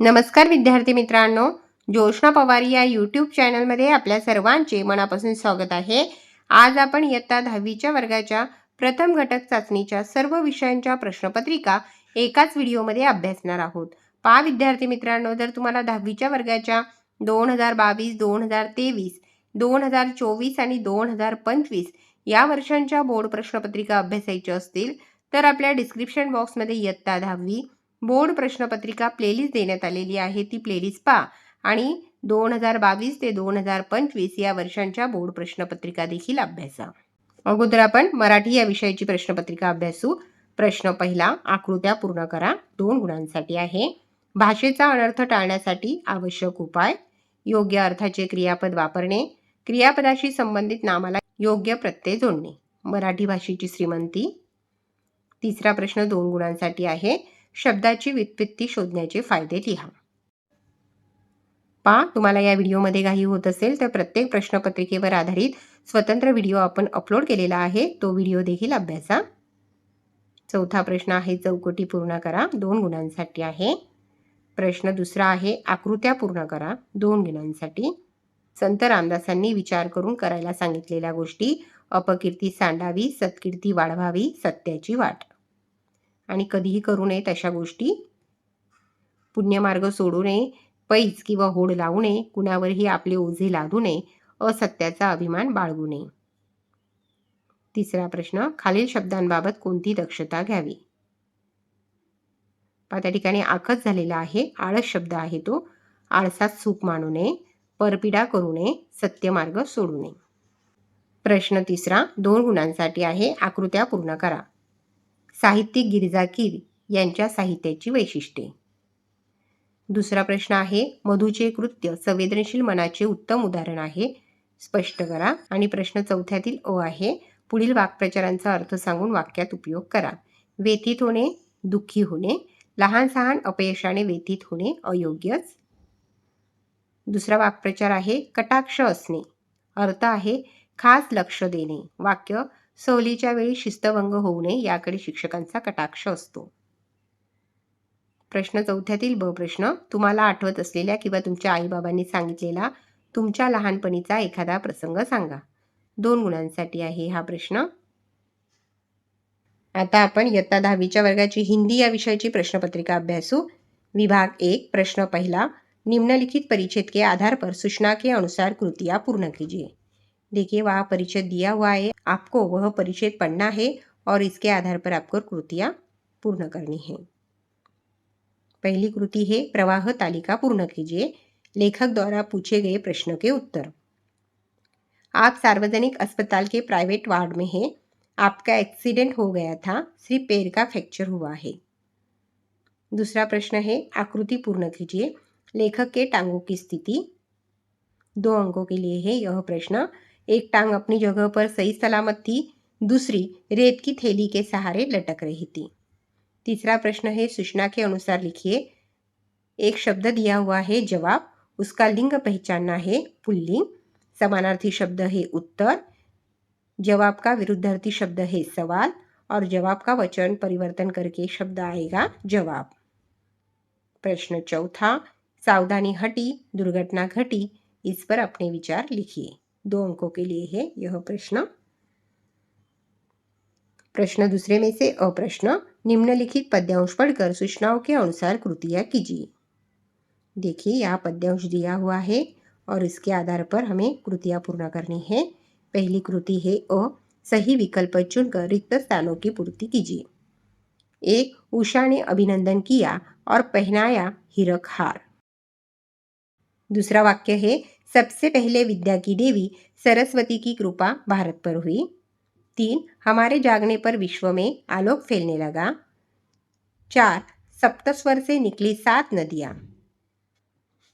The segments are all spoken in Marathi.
नमस्कार विद्यार्थी मित्रांनो ज्योष्णा पवार या यूट्यूब चॅनलमध्ये आपल्या सर्वांचे मनापासून स्वागत आहे. आज आपण इयत्ता दहावीच्या वर्गाच्या प्रथम घटक चाचणीच्या सर्व विषयांच्या प्रश्नपत्रिका एकाच व्हिडिओमध्ये अभ्यासणार आहोत. पहा विद्यार्थी मित्रांनो जर तुम्हाला दहावीच्या वर्गाच्या दोन हजार बावीस दोन हजार तेवीस दोन हजार चोवीस आणि दोन हजार पंचवीस या वर्षांच्या बोर्ड प्रश्नपत्रिका अभ्यासायच्या असतील तर आपल्या डिस्क्रिप्शन बॉक्समध्ये इयत्ता दहावी बोर्ड प्रश्नपत्रिका प्लेलिस्ट देण्यात आलेली आहे. ती प्लेलिस्ट पहा. आणि दोन हजार बावीस ते दोन हजार पंचवीस या वर्षांच्या बोर्ड प्रश्नपत्रिका देखील अभ्यासा. अगोदर आपण मराठी या विषयाची प्रश्नपत्रिका अभ्यासू. प्रश्न पहिला आकृत्या पूर्ण करा. दोन गुणांसाठी आहे. भाषेचा अनर्थ टाळण्यासाठी आवश्यक उपाय. योग्य अर्थाचे क्रियापद वापरणे. क्रियापदाशी संबंधित नामाला योग्य प्रत्यय जोडणे. मराठी भाषेची श्रीमंती. तिसरा प्रश्न दोन गुणांसाठी आहे. शब्दाची व्युत्पत्ती शोधण्याचे फायदे लिहा. पा तुम्हाला या व्हिडिओमध्ये काही होत असेल तर प्रत्येक प्रश्नपत्रिकेवर आधारित स्वतंत्र व्हिडिओ आपण अपलोड केलेला आहे. तो व्हिडिओ देखील अभ्यासा. चौथा प्रश्न आहे चौकटी पूर्ण करा. दोन गुणांसाठी आहे. प्रश्न दुसरा आहे आकृत्या पूर्ण करा. दोन गुणांसाठी. संत रामदासांनी विचार करून करायला सांगितलेल्या गोष्टी अपकीर्ती सांडावी सत्कीर्ती वाढवावी सत्याची वाट. आणि कधीही करू नयेत अशा गोष्टी. पुण्यमार्ग सोडू नये पैज किंवा होड लावू नये कुणावरही आपले ओझे लादू नये असत्याचा अभिमान बाळगू नये. तिसरा प्रश्न खालील शब्दांबाबत कोणती दक्षता घ्यावी? त्या ठिकाणी आखत झालेला आहे आळस शब्द आहे तो. आळसात सुख मानू नये परपिडा करू नये सत्यमार्ग सोडू नये. प्रश्न तिसरा दोन गुणांसाठी आहे आकृत्या पूर्ण करा. साहित्यिक गिरिजाकीर यांच्या साहित्याची वैशिष्ट्ये. दुसरा प्रश्न आहे मधुचे कृत्य संवेदनशील मनाचे उत्तम उदाहरण आहे. स्पष्ट करा आणि प्रश्न चौथ्यातील अ आहे पुढील वाक्प्रचारांचा अर्थ सांगून वाक्यात उपयोग करा. व्यथित होणे दुःखी होणे लहान सहान अपयशाने व्यथित होणे अयोग्यच. दुसरा वाक्प्रचार आहे कटाक्ष असणे. अर्थ आहे खास लक्ष देणे. वाक्य सहलीच्या वेळी शिस्तभंग होऊ नये याकडे शिक्षकांचा कटाक्ष असतो. प्रश्न चौथ्यातील ब प्रश्न तुम्हाला आठवत असलेल्या किंवा तुमच्या आईबाबांनी सांगितलेला तुमच्या लहानपणीचा एखादा प्रसंग सांगा. दोन गुणांसाठी आहे हा प्रश्न. आता आपण इयत्ता दहावीच्या वर्गाची हिंदी या विषयाची प्रश्नपत्रिका अभ्यासू. विभाग एक प्रश्न पहिला. निम्नलिखित परिच्छेद के आधार पर सूचना के अनुसार कृतियाँ पूर्ण कीजिए. देखिए, वहाँ परिच्छेद दिया हुआ है। आपको वह परिच्छेद पढ़ना है और इसके आधार पर आपको कृतियाँ पूर्ण करनी है। पहली कृति है, प्रवाह तालिका पूर्ण कीजिए। लेखक द्वारा पूछे गए प्रश्न के उत्तर। आप सार्वजनिक अस्पताल के प्राइवेट वार्ड में हैं। आपका एक्सीडेंट हो गया था, सिर्फ़ पैर का फ्रैक्चर हुआ है। दूसरा प्रश्न है, आकृति पूर्ण कीजिए। लेखक के टांगों की स्थिति। दो अंकों के लिए है यह प्रश्न। एक टांग अपनी जगह पर सही सलामत थी, दूसरी रेत की थैली के सहारे लटक रही थी। तीसरा प्रश्न है सूचना के अनुसार लिखिए। एक शब्द दिया हुआ है, जवाब। उसका लिंग पहचानना है, पुल्लिंग। समानार्थी शब्द है, उत्तर। जवाब का विरुद्धार्थी शब्द है, सवाल। और जवाब का वचन परिवर्तन करके शब्द आएगा, जवाब। प्रश्न चौथा। सावधानी हटी, दुर्घटना घटी। इस पर अपने विचार लिखिए। दो अंकों के लिए है यह प्रश्न। प्रश्न दूसरे में से अप्रश्न। निम्नलिखित पद्यांश पढ़कर सूचनाओं के अनुसार कृतियाँ कीजिए। देखिए, यहाँ पद्यांश दिया हुआ है और इसके आधार पर हमें कृतियाँ पूर्ण करनी है। पहली कृति है अ। सही विकल्प चुनकर रिक्त स्थानों की पूर्ति कीजिए। एक, उषा ने अभिनंदन किया और पहनाया हीरक हार। दूसरा वाक्य है सबसे पहले विद्या की देवी सरस्वती की कृपा भारत पर हुई। तीन, हमारे जागने पर विश्व में आलोक फैलने लगा। चार, सप्तस्वर से निकली सात नदियाँ।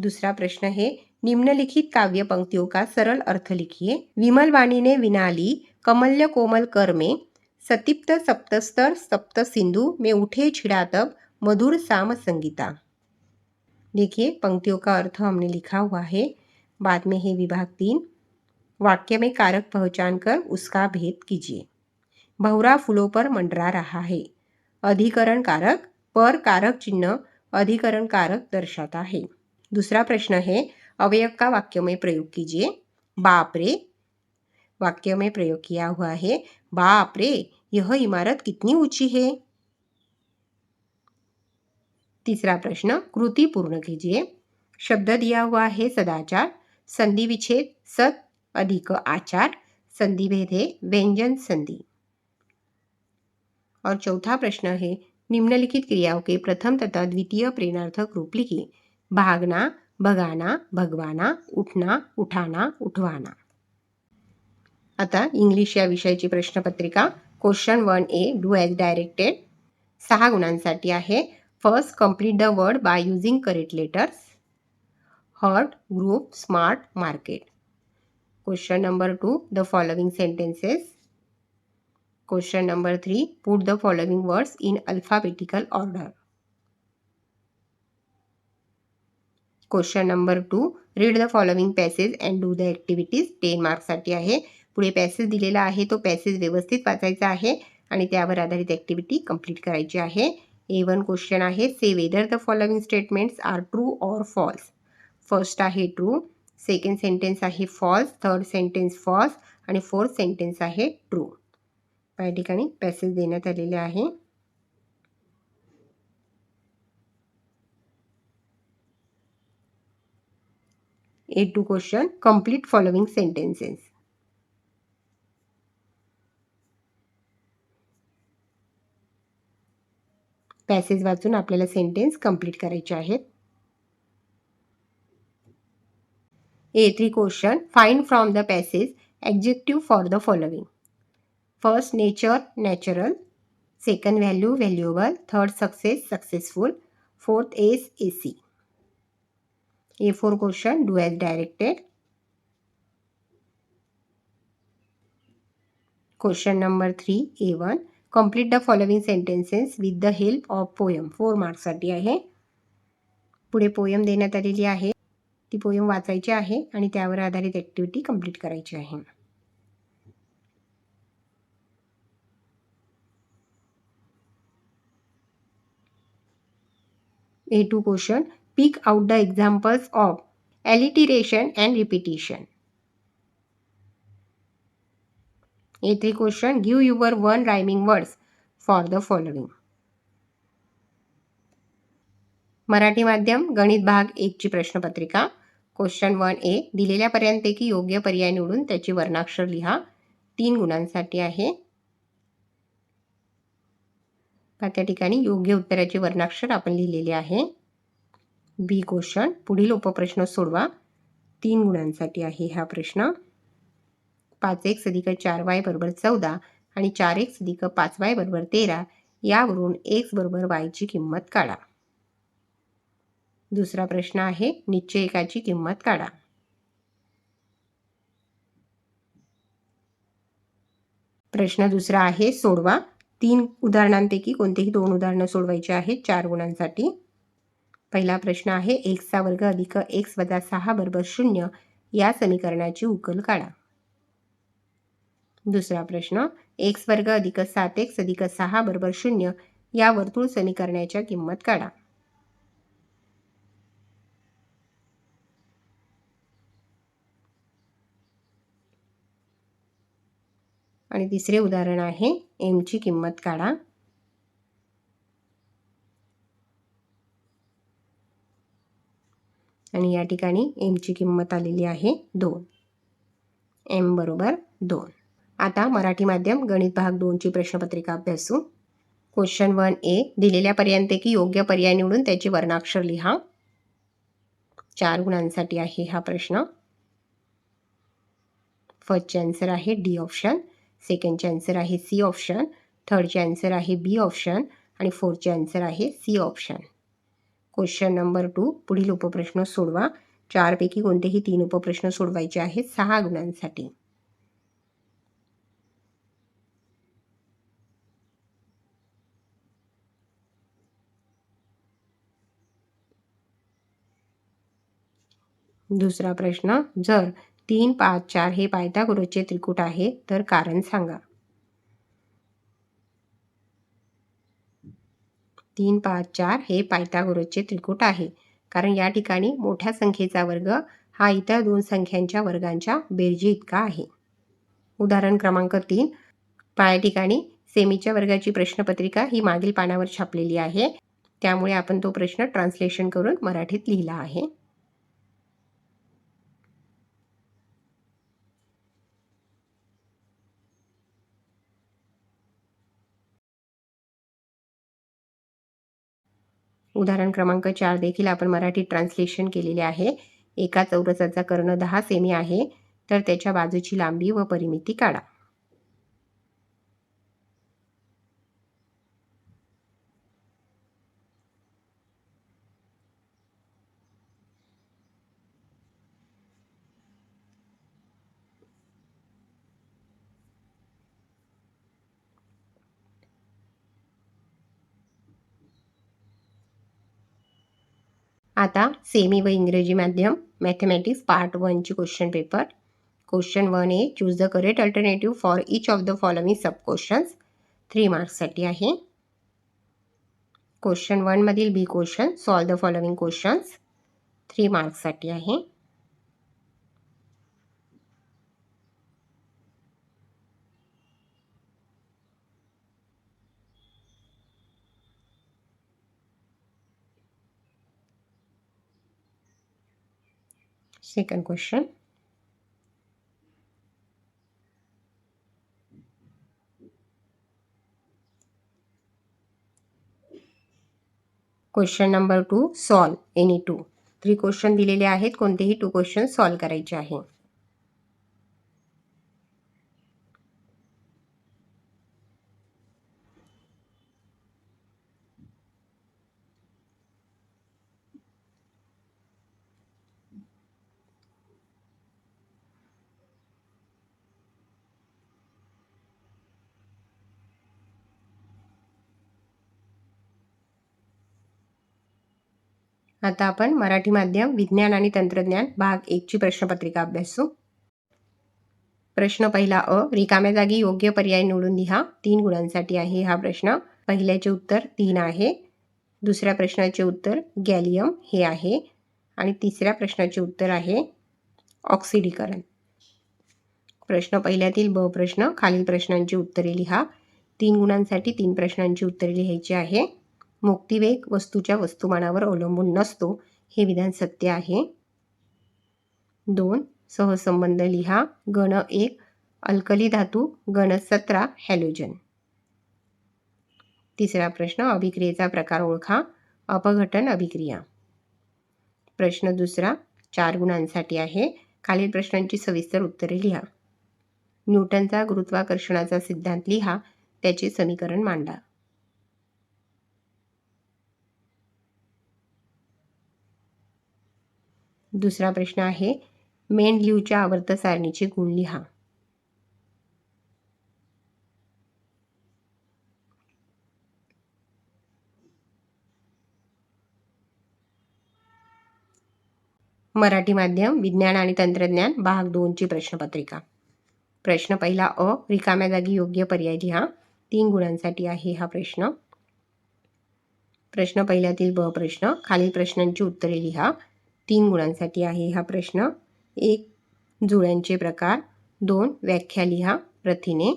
दूसरा प्रश्न है, निम्नलिखित काव्य पंक्तियों का सरल अर्थ लिखिए। विमल वाणी ने विनाली कमल्य कोमल कर में, सतिप्त सप्तस्तर सप्त सिंधु में उठे छिड़ा तब मधुर साम संगीता। देखिए, पंक्तियों का अर्थ हमने लिखा हुआ है। बाद में है विभाग तीन। वाक्य में कारक पहचान कर उसका भेद कीजिए। भवरा फूलों पर मंडरा रहा है। अधिकरण कारक, पर कारक चिन्ह, अधिकरण कारक दर्शाता है। दूसरा प्रश्न है, अवयव का वाक्य में प्रयोग कीजिए। बाप रे। वाक्य में प्रयोग किया हुआ है, बाप रे, यह इमारत कितनी ऊँची है? तीसरा प्रश्न, कृति पूर्ण कीजिए। शब्द दिया हुआ है सदाचार संधिविच्छेद सत अधिक आचार संधि भेद है व्यंजन संधि. और चौथा प्रश्न है निम्नलिखित क्रियाओं के प्रथम तथा द्वितीय प्रेरणार्थक रूप लिखिए। भागना भगाना भगवाना उठना उठाना उठवाना. आता इंग्लिश या विषयाची प्रश्नपत्रिका question one A do as directed सहा गुणांसाठी आहे first complete the word by using correct letters hurt group smart market question number two the following sentences question number three put the following words in alphabetical order question number two read the following passage and do the activities ten मार्क्ससाठी आहे. पुढे पॅसेज दिलेला आहे. तो पॅसेज व्यवस्थित वाचायचा आहे आणि त्यावर आधारित ॲक्टिव्हिटी कंप्लीट करायची आहे. ए वन क्वेश्चन आहे. Say whether the following statements are true or false first आहे ट्रू सेकंड सेंटेन्स आहे फॉल्स थर्ड सेंटेन्स फॉल्स आणि फोर्थ सेंटेन्स आहे ट्रू या ठिकाणी पॅसेज देण्यात आलेले आहे. A two question complete following sentences passage वाचून आपल्याला सेंटेन्स कंप्लीट करायचे आहेत. A three question find from the passage adjective for the following first nature natural second value valuable third success successful fourth S A C A four question do as directed question number three A one complete the following sentences with the help of poem four मार्क्ससाठी आहे पुढे पोयम आहे ती पोयम वाचायची आहे आणि त्यावर आधारित ॲक्टिव्हिटी कंप्लीट करायची आहे. A two question pick out the examples of alliteration and repetition A three question give your one rhyming words for the following Marathi माध्यम गणित भाग एकची प्रश्नपत्रिका. क्वेश्चन वन ए दिलेल्या पर्यायांपैकी योग्य पर्याय निवडून त्याची वर्णाक्षर लिहा. तीन गुणांसाठी आहे. त्या ठिकाणी योग्य उत्तराचे वर्णाक्षर आपण लिहिलेले आहे. बी क्वेश्चन पुढील उपप्रश्न सोडवा. तीन गुणांसाठी आहे हा प्रश्न. पाच एक सदिक चार वाय बरोबर चौदा आणि चार एक सदिक पाच वाय बरोबर तेरा. यावरून एक्स बरोबर वायची किंमत काढा. दुसरा प्रश्न आहे निश्चयकाची किंमत काढा. प्रश्न दुसरा आहे सोडवा. तीन उदाहरणांपैकी कोणतेही दोन उदाहरणं सोडवायची आहेत चार गुणांसाठी. पहिला प्रश्न आहे एक्सचा वर्ग अधिक एक्स वजा सहा बरोबर शून्य. या समीकरणाची उकल काढा. दुसरा प्रश्न एक्स वर्ग अधिक सात एक्स अधिक सहा बरोबर शून्य. या वर्तुळ समीकरणाच्या किंमत काढा. आणि तिसरे उदाहरण आहे एमची किंमत काढा. आणि या ठिकाणी एमची किंमत आलेली आहे दोन. एम बरोबर दोन. आता मराठी माध्यम गणित भाग दोनची प्रश्नपत्रिका अभ्यासू. क्वेश्चन वन ए दिलेल्या पर्यायांपैकी योग्य पर्याय निवडून त्याची वर्णाक्षर लिहा. चार गुणांसाठी आहे हा प्रश्न. फर्स्टचे आन्सर आहे डी ऑप्शन सेकंडचे आन्सर आहे सी ऑप्शन थर्डचे आन्सर आहे बी ऑप्शन आणि फोर्थचे आन्सर आहे C option question number two पुढील उपप्रश्न सोडवा. चारपैकी कोणतेही तीन उपप्रश्न सोडवायचे आहेत सहा गुणांसाठी. दुसरा प्रश्न जर तीन पाच चार हे पायथागोरसचे त्रिकूट आहे तर कारण सांगा. तीन पाच चार हे पायथागोरसचे त्रिकूट आहे कारण या ठिकाणी मोठ्या संख्येचा वर्ग हा इतर दोन संख्यांच्या वर्गांच्या बेरजी इतका आहे. उदाहरण क्रमांक तीन पाया ठिकाणी सेमीच्या वर्गाची प्रश्नपत्रिका ही मागील पानावर छापलेली आहे त्यामुळे आपण तो प्रश्न ट्रान्सलेशन करून मराठीत लिहिला आहे. उदाहरण क्रमांक चार देखील आपण मराठी ट्रान्सलेशन केलेले आहे. एका चौरसाचा कर्ण दहा सेमी आहे. तर त्याच्या बाजूची लांबी व परिमिती काढा. आता सेमी व इंग्रजी माध्यम मॅथमॅटिक्स पार्ट वनची question paper question one A choose the correct alternative for each of the following sub questions three मार्क्ससाठी आहे. Question वनमधील B question solve the following questions three मार्क्ससाठी आहे. Second question. Question number two solve any two three question दिलेले आहेत. कोणतेही टू क्वेश्चन सॉल्व करायचे आहे. आता आपण मराठी माध्यम विज्ञान आणि तंत्रज्ञान भाग एकची प्रश्नपत्रिका अभ्यासू. प्रश्न पहिला अ रिकाम्या जागी योग्य पर्याय निवडून लिहा. तीन गुणांसाठी आहे हा प्रश्न. पहिल्याचे उत्तर तीन आहे. दुसऱ्या प्रश्नाचे उत्तर गॅलियम हे आहे. आणि तिसऱ्या प्रश्नाचे उत्तर आहे ऑक्सिडीकरण. प्रश्न पहिल्यातील ब प्रश्न खालील प्रश्नांची उत्तरे लिहा. तीन गुणांसाठी तीन प्रश्नांची उत्तरे लिहायची आहे. मुक्तिवेग वस्तूच्या वस्तुमानावर अवलंबून नसतो हे विधान सत्य आहे. दोन सहसंबंध लिहा गण एक अल्कली धातू गण सतरा हॅलोजन तिसरा प्रश्न अभिक्रियेचा प्रकार ओळखा अपघटन अभिक्रिया. प्रश्न दुसरा चार गुणांसाठी आहे खालील प्रश्नांची सविस्तर उत्तरे लिहा. न्यूटनचा गुरुत्वाकर्षणाचा सिद्धांत लिहा त्याचे समीकरण मांडा. दुसरा प्रश्न आहे मेन लिव्हच्या आवर्त सारणीचे गुण लिहा. मराठी माध्यम विज्ञान आणि तंत्रज्ञान भाग दोनची प्रश्नपत्रिका. प्रश्न पहिला अ रिकाम्या जागी योग्य पर्याय लिहा. तीन गुणांसाठी आहे हा प्रश्न. प्रश्न पहिल्यातील ब प्रश्न खालील प्रश्नांची उत्तरे लिहा. तीन गुणांसाठी आहे हा प्रश्न. एक जुळ्यांचे प्रकार. दोन व्याख्या लिहा प्रथिने.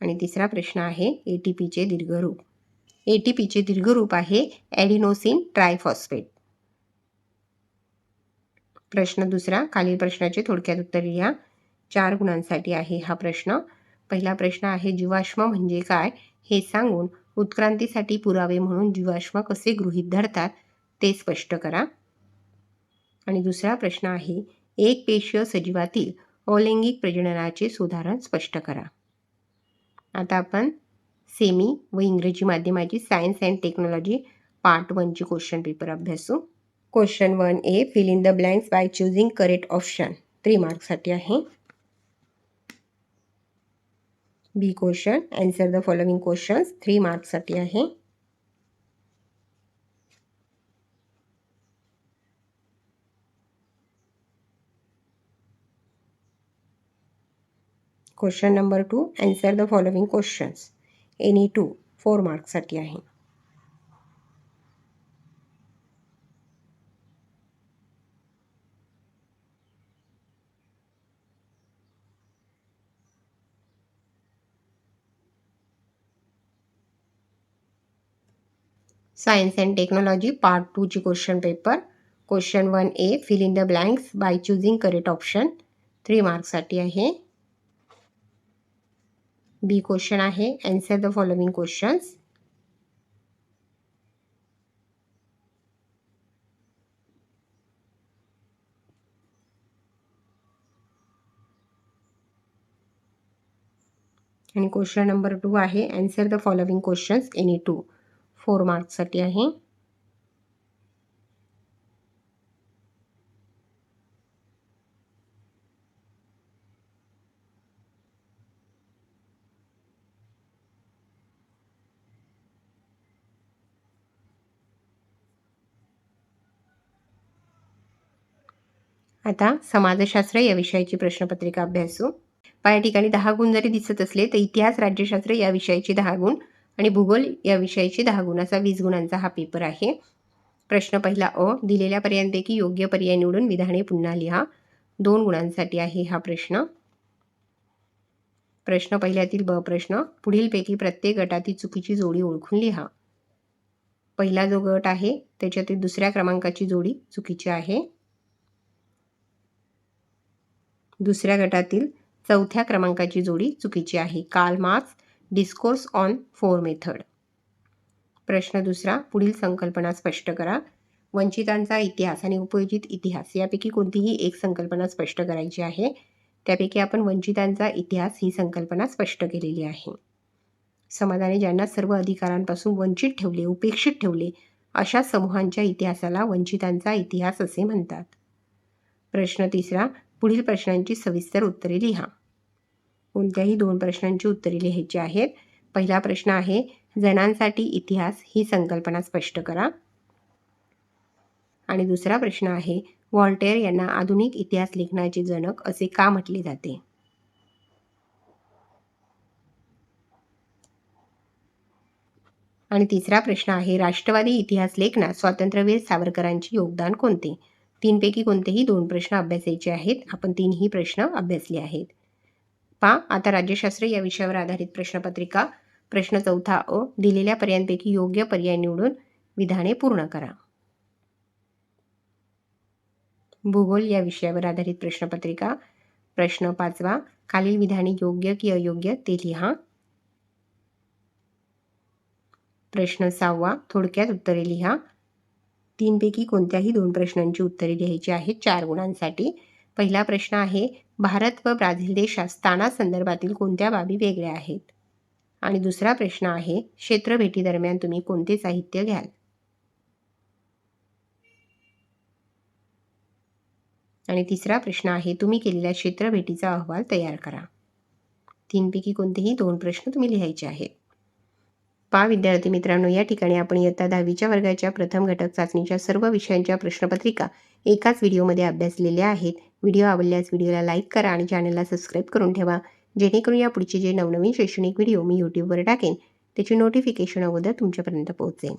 आणि तिसरा प्रश्न आहे ए टी पीचे दीर्घरूप. ए टी पीचे दीर्घरूप आहे ॲडिनोसिन ट्रायफॉस्फेट. प्रश्न दुसरा खालील प्रश्नाचे थोडक्यात उत्तर लिहा. चार गुणांसाठी आहे हा प्रश्न. पहिला प्रश्न आहे जीवाश्म म्हणजे काय? हे सांगून उत्क्रांतीसाठी पुरावे म्हणून जीवाश्म कसे गृहीत धरतात ते स्पष्ट करा. आणि दुसरा प्रश्न आहे एक पेशीय सजीवातील अलैंगिक प्रजननाचे सुधारण स्पष्ट करा. आता आपण सेमी व इंग्रजी माध्यमाची सायन्स अँड टेक्नॉलॉजी पार्ट वनची क्वेश्चन पेपर अभ्यासू. Question one A fill in the blanks by choosing correct option. Three मार्क्ससाठी आहे. B question answer the following questions. Three मार्क्ससाठी आहे. Question number two answer the following questions any two four मार्क्ससाठी आहे. Science and technology part टूची question paper question one A fill in the blanks by choosing correct option three मार्क्ससाठी आहे. बी क्वेश्चन आहे. अँसर द फॉलोविंग क्वेश्चन्स आणि क्वेश्चन नंबर टू आहे. Answer the following questions any two four मार्क्ससाठी आहे. आता समाजशास्त्र या विषयाची प्रश्नपत्रिका अभ्यासू. या ठिकाणी दहा गुण जरी दिसत असले तर इतिहास राज्यशास्त्र या विषयाची दहा गुण आणि भूगोल या विषयाची दहा गुण असा वीस गुणांचा हा पेपर आहे. प्रश्न पहिला अ दिलेल्या पर्यायांपैकी योग्य पर्याय निवडून विधाने पुन्हा लिहा. दोन गुणांसाठी आहे हा प्रश्न. प्रश्न पहिल्यातील ब प्रश्न पुढीलपैकी प्रत्येक गटातील चुकीची जोडी ओळखून लिहा. पहिला जो गट आहे त्याच्यातील दुसऱ्या क्रमांकाची जोडी चुकीची आहे. दुसऱ्या गटातील चौथ्या क्रमांकाची जोडी चुकीची आहे. Karl Marx discourse on four method. प्रश्न दुसरा पुढील संकल्पना स्पष्ट करा. वंचितांचा इतिहास आणि उपयोजित इतिहास यापैकी कोणतीही एक संकल्पना स्पष्ट करायची आहे. त्यापैकी आपण वंचितांचा इतिहास ही संकल्पना स्पष्ट केलेली आहे. समाजाने ज्यांना सर्व अधिकारांपासून वंचित ठेवले उपेक्षित ठेवले अशा समूहांच्या इतिहासाला वंचितांचा इतिहास असे म्हणतात. प्रश्न तिसरा पुढील प्रश्नांची सविस्तर उत्तरे लिहा. कोणत्याही दोन प्रश्नांची उत्तरे लिहायची आहेत. पहिला प्रश्न आहे जणांसाठी इतिहास ही संकल्पना स्पष्ट करा. आणि दुसरा प्रश्न आहे वॉल्टेअर यांना आधुनिक इतिहास लेखनाचे जनक असे का म्हटले जाते? आणि तिसरा प्रश्न आहे राष्ट्रवादी इतिहास लेखनात स्वातंत्र्यवीर सावरकरांचे योगदान कोणते? तीनपैकी कोणतेही दोन प्रश्न अभ्यासायचे आहेत. आपण तीनही प्रश्न अभ्यासले आहेत. पा आता राज्यशास्त्र या विषयावर आधारित प्रश्नपत्रिका प्रश्न चौथा अ दिलेल्या पर्यायांपैकी योग्य पर्याय निवडून विधाने पूर्ण करा. भूगोल या विषयावर आधारित प्रश्नपत्रिका प्रश्न पाचवा खालील विधाने योग्य की अयोग्य ते लिहा. प्रश्न सहावा थोडक्यात उत्तरे लिहा. तीनपैकी कोणत्याही दोन प्रश्नांची उत्तरे लिहायची आहेत चार गुणांसाठी. पहिला प्रश्न आहे भारत व ब्राझील देशात स्थानासंदर्भातील कोणत्या बाबी वेगळ्या आहेत? आणि दुसरा प्रश्न आहे क्षेत्रभेटीदरम्यान तुम्ही कोणते साहित्य घ्याल? आणि तिसरा प्रश्न आहे तुम्ही केलेल्या क्षेत्रभेटीचा अहवाल तयार करा. तीनपैकी कोणतेही दोन प्रश्न तुम्ही लिहायचे आहेत. पा विद्यार्थी मित्रांनो या ठिकाणी आपण इयत्ता दहावीच्या वर्गाच्या प्रथम घटक चाचणीच्या सर्व विषयांच्या प्रश्नपत्रिका एकाच व्हिडिओमध्ये अभ्यासलेल्या आहेत. व्हिडिओ आवडल्यास व्हिडिओला लाईक करा आणि चॅनलला सबस्क्राईब करून ठेवा. जेणेकरून या पुढचे जे नवनवीन शैक्षणिक व्हिडिओ मी यूट्यूबवर टाकेन त्याची नोटिफिकेशन अगोदर तुमच्यापर्यंत पोहोचेन.